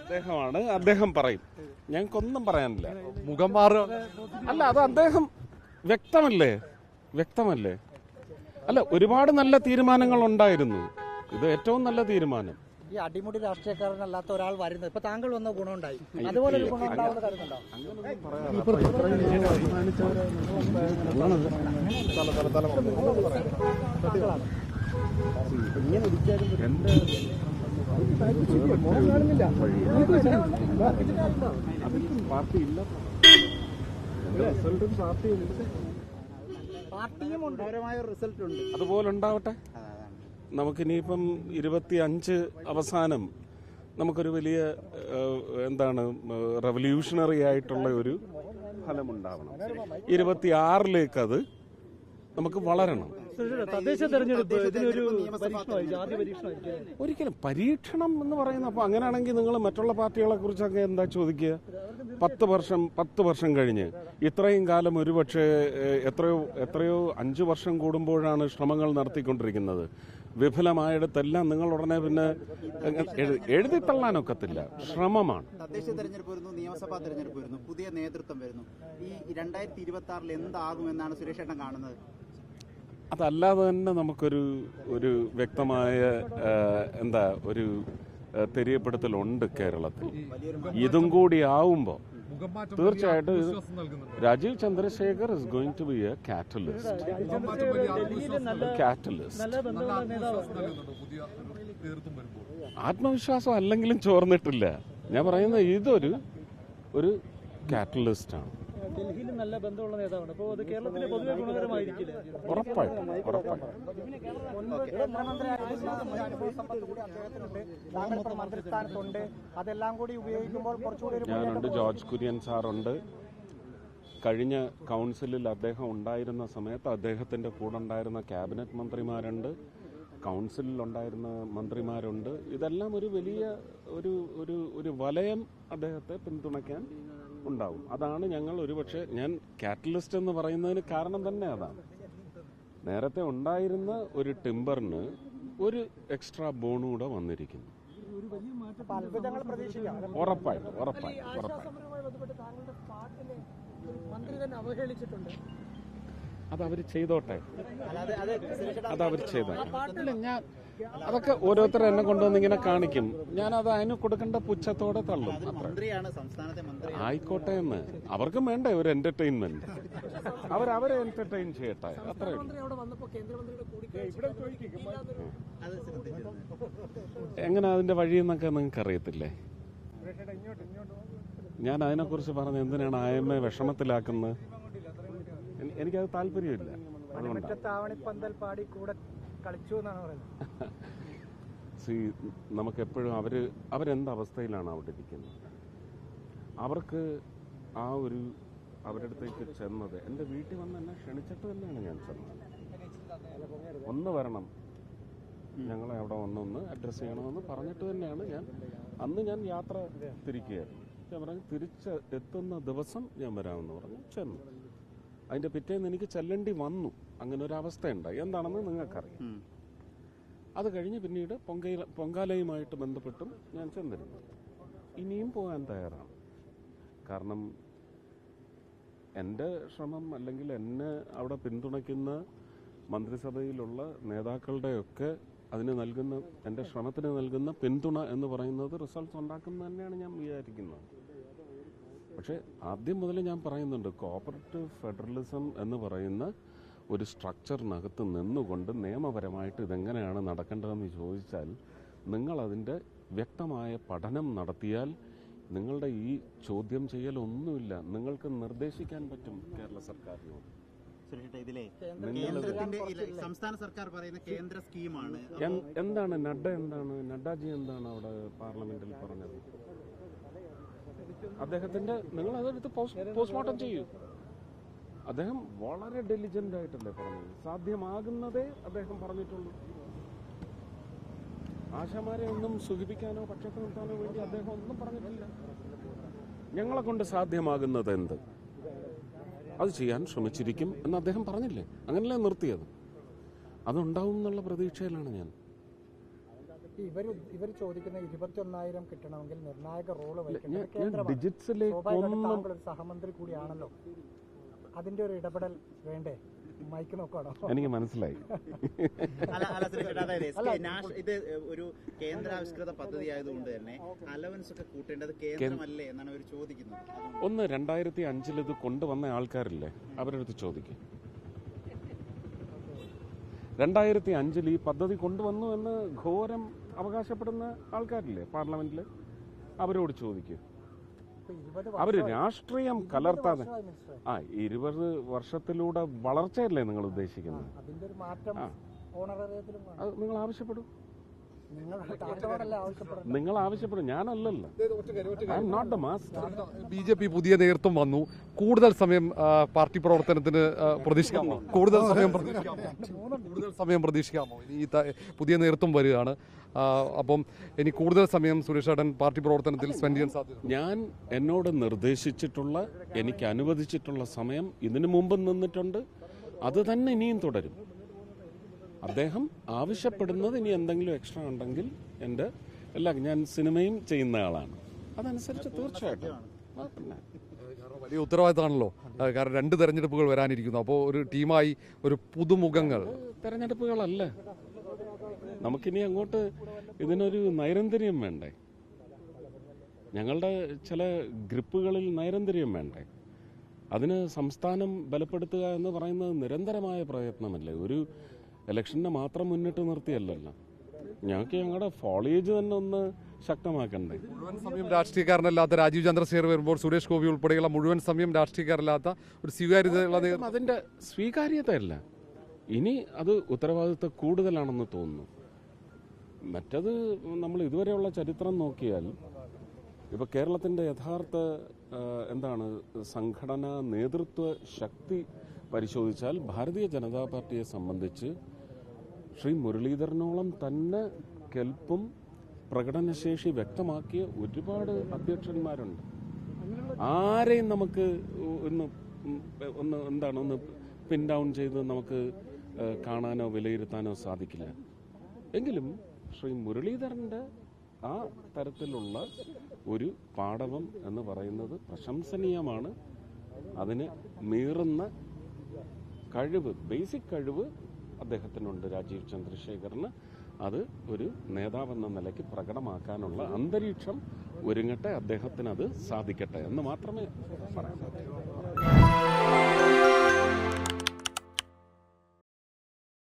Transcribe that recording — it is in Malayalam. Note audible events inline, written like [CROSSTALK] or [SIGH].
അദ്ദേഹമാണ് അദ്ദേഹം പറയും ഞങ്ങൾക്കൊന്നും പറയാനില്ല മുഖം മാറുക അല്ല അത് അദ്ദേഹം വ്യക്തമല്ലേ വ്യക്തമല്ലേ അല്ല ഒരുപാട് നല്ല തീരുമാനങ്ങൾ ഉണ്ടായിരുന്നു ഇത് ഏറ്റവും നല്ല തീരുമാനം ഈ അടിമുടി രാഷ്ട്രീയക്കാരനല്ലാത്ത ഒരാൾ വരുന്നത് ഇപ്പൊ താങ്കൾ വന്ന ഗുണമുണ്ടായി അതുപോലെ ഒരു ഗുണം ഉണ്ടാവുന്ന കരുതുന്നുണ്ടോ അതുപോലെ ഉണ്ടാവട്ടെ നമുക്കിനിയിപ്പം ഇരുപത്തി അഞ്ച് അവസാനം നമുക്കൊരു വലിയ എന്താണ് റവല്യൂഷണറി ആയിട്ടുള്ള ഒരു ഫലമുണ്ടാവണം. ഇരുപത്തി ആറിലേക്ക് അത് നമുക്ക് വളരണം. തദ്ദേശ തെരഞ്ഞെടുപ്പ് ഇതിനൊരു ഒരിക്കലും പരീക്ഷണം എന്ന് പറയുന്ന അപ്പോൾ അങ്ങനെയാണെങ്കിൽ നിങ്ങൾ മറ്റുള്ള പാർട്ടികളെ കുറിച്ചൊക്കെ എന്താ ചോദിക്കുക? പത്ത് വർഷം പത്ത് വർഷം കഴിഞ്ഞ്. ഇത്രയും കാലം ഒരുപക്ഷെ എത്രയോ എത്രയോ അഞ്ച് വർഷം കൂടുമ്പോഴാണ് ശ്രമങ്ങൾ നടത്തിക്കൊണ്ടിരിക്കുന്നത്. വിഫലമായിടത്തെല്ലാം നിങ്ങൾ ഉടനെ പിന്നെ എഴുതി തള്ളാനൊക്കത്തില്ല. ശ്രമമാണ്. തദ്ദേശ തെരഞ്ഞെടുപ്പ് വരുന്നു നിയമസഭാ തെരഞ്ഞെടുപ്പ് വരുന്നു പുതിയ നേതൃത്വം വരുന്നു. ഈ രണ്ടായിരത്തി ഇരുപത്തി ആറിൽ എന്താകുമെന്നാണ് സുരേഷ് ഏട്ടൻ കാണുന്നത്. അതല്ലാതെ തന്നെ നമുക്കൊരു ഒരു വ്യക്തമായ എന്താ ഒരു തെരിയപ്പെടുത്തലുണ്ട് കേരളത്തിൽ. ഇതും കൂടി ആവുമ്പോൾ തീർച്ചയായിട്ടും Rajeev Chandrasekhar is going to be a catalyst catalyst ആത്മവിശ്വാസം അല്ലെങ്കിലും ചോർന്നിട്ടില്ല. ഞാൻ പറയുന്നത് ഇതൊരു ഒരു കാറ്റലിസ്റ്റ് ആണ്. ഡൽഹിയിൽ നല്ല ബന്ധമുള്ള നേതാവാണ്. അപ്പോൾ അത് കേരളത്തിലെ പൊതുവെ ഗുണകരമായിരിക്കില്ല? ഉറപ്പായിട്ടും ഉറപ്പായിട്ടും. അതെല്ലാം കൂടി ഉപയോഗിക്കുമ്പോൾ കുറച്ചുകൂടി ഞാനുണ്ട് ജോർജ് കുര്യൻ സാറുണ്ട്. കഴിഞ്ഞ കൗൺസിലിൽ അദ്ദേഹം ഉണ്ടായിരുന്ന സമയത്ത് അദ്ദേഹത്തിന്റെ കൂടെ ഉണ്ടായിരുന്ന ക്യാബിനറ്റ് മന്ത്രിമാരുണ്ട്. കൗൺസിലിൽ ഉണ്ടായിരുന്ന മന്ത്രിമാരുണ്ട്. ഇതെല്ലാം ഒരു വലിയ ഒരു ഒരു ഒരു വലയം അദ്ദേഹത്തെ പിന്തുണയ്ക്കാൻ ഉണ്ടാവും. അതാണ് ഞങ്ങൾ ഒരുപക്ഷെ ഞാൻ കാറ്റലിസ്റ്റ് എന്ന് പറയുന്നതിന് കാരണം തന്നെ അതാണ്. നേരത്തെ ഉണ്ടായിരുന്ന ഒരു ടിമ്പറിന് ഒരു എക്സ്ട്രാ ബോണൂടെ വന്നിരിക്കുന്നു. ഉറപ്പായിട്ടും ഉറപ്പായിട്ടും ഉറപ്പായിട്ടും. മന്ത്രി തന്നെ അവഹേളിച്ചിട്ടുണ്ട്. അത് അവർ ചെയ്തോട്ടെ അത് അവർ ചെയ്തോട്ടെ. ഞാൻ അതൊക്കെ ഓരോരുത്തർ എന്നെ കൊണ്ടുവന്ന് ഇങ്ങനെ കാണിക്കും. ഞാൻ അത് അതിന് കൊടുക്കേണ്ട പുച്ഛത്തോടെ തള്ളും. മന്ത്രിയാണ് സംസ്ഥാനത്തെ മന്ത്രി ആയിക്കോട്ടെ എന്ന്. അവർക്കും വേണ്ടേ ഒരു എന്റർടൈൻമെന്റ് അവർ അവരെ എന്റർടൈൻ ചെയ്യട്ടെ. അത്രേ എങ്ങനെ അതിന്റെ വഴി എന്നൊക്കെ നിങ്ങൾക്ക് അറിയത്തില്ലേ ഞാൻ അതിനെക്കുറിച്ച് പറഞ്ഞ് എന്തിനാണ് ആയമ്മയെ വിഷമത്തിലാക്കുന്നത്? എനിക്കത് താല്പര്യമില്ല. സി [LAUGHS] നമുക്കെപ്പോഴും അവർ അവരെന്ത് അവസ്ഥയിലാണ് അവിടെ ഇരിക്കുന്നത്? അവർക്ക് ആ ഒരു അവരുടെ അടുത്തേക്ക് ചെന്നത് എന്റെ വീട്ടിൽ വന്ന് എന്നെ ക്ഷണിച്ചിട്ട് തന്നെയാണ് ഞാൻ ചെന്നത്. ഒന്ന് വരണം. ഞങ്ങളെ അവിടെ വന്നൊന്ന് അഡ്രസ്സ് ചെയ്യണമെന്ന് പറഞ്ഞിട്ട് തന്നെയാണ് ഞാൻ. അന്ന് ഞാൻ യാത്ര തിരിക്കുകയായിരുന്നു. ഞാൻ പറഞ്ഞു തിരിച്ച് എത്തുന്ന ദിവസം ഞാൻ വരാമെന്ന് പറഞ്ഞു ചെന്നു. അതിന്റെ പിറ്റേന്ന് എനിക്ക് ചെല്ലേണ്ടി വന്നു. അങ്ങനെ ഒരു അവസ്ഥയുണ്ടായി എന്താണെന്ന് നിങ്ങൾക്കറിയാം. അത് കഴിഞ്ഞ് പിന്നീട് പൊങ്കയില പൊങ്കാലയുമായിട്ട് ബന്ധപ്പെട്ടും ഞാൻ ചെന്നിരുന്നു. ഇനിയും പോകാൻ തയ്യാറാണ്. കാരണം എന്റെ ശ്രമം അല്ലെങ്കിൽ എന്നെ അവിടെ പിന്തുണയ്ക്കുന്ന മന്ത്രിസഭയിലുള്ള നേതാക്കളുടെയൊക്കെ അതിന് നൽകുന്ന എന്റെ ശ്രമത്തിന് നൽകുന്ന പിന്തുണ എന്ന് പറയുന്നത് റിസൾട്ട്സ് ഉണ്ടാക്കുന്നതന്നെയാണ് ഞാൻ വിചാരിക്കുന്നത്. പക്ഷേ ആദ്യം മുതൽ ഞാൻ പറയുന്നുണ്ട് കോപ്പറേറ്റീവ് ഫെഡറലിസം എന്ന് പറയുന്ന ഒരു സ്ട്രക്ചറിനകത്ത് നിന്നുകൊണ്ട് നിയമപരമായിട്ട് ഇതെങ്ങനെയാണ് നടക്കേണ്ടതെന്ന് ചോദിച്ചാൽ നിങ്ങൾ അതിന്റെ വ്യക്തമായ പഠനം നടത്തിയാൽ നിങ്ങളുടെ ഈ ചോദ്യം ചെയ്യലൊന്നുമില്ല. നിങ്ങൾക്ക് നിർദ്ദേശിക്കാൻ പറ്റും കേരള സർക്കാരിനോട്. സംസ്ഥാന സർക്കാർ പറയുന്ന കേന്ദ്ര സ്കീമാണ്. എന്താണ് നഡ്ഡ എന്താണ് നഡ്ഡാജി എന്താണ് അവിടെ പാർലമെന്റിൽ പറഞ്ഞത്? അദ്ദേഹത്തിന്റെ നിങ്ങൾ അതെടുത്ത് പോസ്റ്റ്മോർട്ടം ചെയ്യൂ. അദ്ദേഹം വളരെ ഡെലിജന്റ് ആയിട്ടല്ലേ പറഞ്ഞത്. സാധ്യമാകുന്നതേ അദ്ദേഹം പറഞ്ഞിട്ടുള്ളൂ. ആശാമാരെ ഒന്നും സുഖിപ്പിക്കാനോ പക്ഷത്ത് നിർത്താനോ വേണ്ടി അദ്ദേഹം ഒന്നും പറഞ്ഞിട്ടില്ല. ഞങ്ങളെ കൊണ്ട് സാധ്യമാകുന്നത് എന്ത്? അത് ചെയ്യാൻ ശ്രമിച്ചിരിക്കും എന്ന് അദ്ദേഹം പറഞ്ഞില്ലേ? അങ്ങനല്ലേ നിർത്തിയത്? അതുണ്ടാവും എന്നുള്ള പ്രതീക്ഷയിലാണ് ഞാൻ. ഇവർ ഇവർ ചോദിക്കുന്ന ഇരുപത്തിയൊന്നായിരം കിട്ടണമെങ്കിൽ നിർണായക റോൾ ഞാൻ കേന്ദ്രമാണ്. സഹമന്ത്രി കൂടിയാണല്ലോ. അതിന്റെ ഒരു ഇടപെടൽ വേണ്ടേ? മൈക്ക് നോക്കണോ എനിക്ക് മനസ്സിലായി. അതായത് ഇത് ഒരു കേന്ദ്രാവിഷ്കൃത പദ്ധതി ആയതുകൊണ്ട് തന്നെ അലവൻസ് ഒക്കെ കൂട്ടേണ്ടത് കേന്ദ്രമല്ലേ എന്നാണ് അവർ ചോദിക്കുന്നത്. ഒന്ന് രണ്ടായിരത്തി അഞ്ചിൽ ഇത് കൊണ്ടുവന്ന ആൾക്കാരില്ലേ? അവരടുത്ത് ചോദിക്കും. രണ്ടായിരത്തി അഞ്ചിൽ ഈ പദ്ധതി കൊണ്ടുവന്നു എന്ന് ഘോരം അവകാശപ്പെടുന്ന ആൾക്കാരില്ലേ പാർലമെന്റിൽ അവരോട് ചോദിക്കുക അവർ രാഷ്ട്രീയം കലർത്താതെ ആ ഇരുപത് വർഷത്തിലൂടെ വളർച്ചയല്ലേ നിങ്ങൾ ഉദ്ദേശിക്കുന്നത്. അത് നിങ്ങൾ ആവശ്യപ്പെടും. നിങ്ങൾ ആവശ്യപ്പെടും. ഞാനല്ലല്ലോ. I am not the master B J P പുതിയ നേതൃത്വം വന്നു. കൂടുതൽ സമയം ആ, പാർട്ടി പ്രവർത്തനത്തിന് ആ, പ്രതീക്ഷിക്കാമോ? കൂടുതൽ സമയം പ്രതീക്ഷിക്കാമോ? കൂടുതൽ സമയം പ്രതീക്ഷിക്കാമോ? ഇനി ഈ ത- പുതിയ നേതൃത്വം വരികയാണ്. ആ, അപ്പം ഇനി കൂടുതൽ സമയം സുരേഷ് ഏട്ടൻ പാർട്ടി പ്രവർത്തനത്തിൽ സ്പെൻഡ് ചെയ്യാൻ സാധ്യത ഞാൻ എന്നോട് നിർദ്ദേശിച്ചിട്ടുള്ള എനിക്ക് അനുവദിച്ചിട്ടുള്ള സമയം ഇതിനു മുമ്പ് നിന്നിട്ടുണ്ട്. അത് തന്നെ ഇനിയും തുടരും. അദ്ദേഹം ആവശ്യപ്പെടുന്നത് ഇനി എന്തെങ്കിലും എക്സ്ട്രാ ഉണ്ടെങ്കിൽ എന്റെ എല്ലാ ഞാൻ സിനിമയും ചെയ്യുന്ന ആളാണ്. അതനുസരിച്ച് തീർച്ചയായിട്ടും. പിന്നെ വലിയ ഉത്തരവാദിത്തമാണല്ലോ. കാരണം രണ്ട് തെരഞ്ഞെടുപ്പുകൾ വരാനിരിക്കുന്നു. അപ്പോൾ ഒരു ടീമായി ഒരു പുതുമുഖങ്ങൾ. തെരഞ്ഞെടുപ്പുകളല്ല. നമുക്കിനി അങ്ങോട്ട് ഇതിനൊരു നൈരന്തര്യം വേണ്ടേ? ഞങ്ങളുടെ ചില ഗ്രിപ്പുകളിൽ നൈരന്തര്യം വേണ്ടേ? അതിന് സംസ്ഥാനം ബലപ്പെടുത്തുക എന്ന് പറയുന്നത് നിരന്തരമായ പ്രയത്നമല്ലേ? ഒരു ഇലക്ഷനെ മാത്രം മുന്നിട്ട് നിർത്തിയല്ലല്ലോ. ഞങ്ങൾക്ക് ഞങ്ങളുടെ ഫോളേജ് തന്നെ ഒന്ന് ശക്തമാക്കണ്ടേ. മുഴുവൻ സമയം രാഷ്ട്രീയക്കാരനല്ലാത്ത രാജീവ് ചന്ദ്രശേഖർ വരുമ്പോൾ സുരേഷ് ഗോപി ഉൾപ്പെടെയുള്ള മുഴുവൻ സമയം രാഷ്ട്രീയക്കാരല്ലാത്ത ഒരു സ്വീകാര്യത അതിന്റെ സ്വീകാര്യതയല്ല. ഇനി അത് ഉത്തരവാദിത്വം കൂടുതലാണെന്ന് തോന്നുന്നു. മറ്റത് നമ്മൾ ഇതുവരെയുള്ള ചരിത്രം നോക്കിയാൽ ഇപ്പൊ കേരളത്തിന്റെ യഥാർത്ഥ എന്താണ് സംഘടനാ നേതൃത്വ ശക്തി പരിശോധിച്ചാൽ ഭാരതീയ ജനതാ പാർട്ടിയെ സംബന്ധിച്ച് ശ്രീ മുരളീധരനോളം തന്നെ കെൽപ്പും പ്രകടനശേഷി വ്യക്തമാക്കിയ ഒരുപാട് അധ്യക്ഷന്മാരുണ്ട്. ആരെയും നമുക്ക് ഒന്ന് ഒന്ന് എന്താണ് ഒന്ന് പിൻ ഡൗൺ ചെയ്ത് നമുക്ക് കാണാനോ വിലയിരുത്താനോ സാധിക്കില്ല. എങ്കിലും ശ്രീ മുരളീധരന്റെ ആ തരത്തിലുള്ള ഒരു പാടവം എന്ന് പറയുന്നത് പ്രശംസനീയമാണ്. അതിന് മീറുന്ന കഴിവ് ബേസിക് കഴിവ് അദ്ദേഹത്തിനുണ്ട് രാജീവ് ചന്ദ്രശേഖറിന്. അത് ഒരു നേതാവെന്ന നിലയ്ക്ക് പ്രകടമാക്കാനുള്ള അന്തരീക്ഷം ഒരുങ്ങട്ടെ അദ്ദേഹത്തിന് അത് സാധിക്കട്ടെ എന്ന് മാത്രമേ പറയാൻ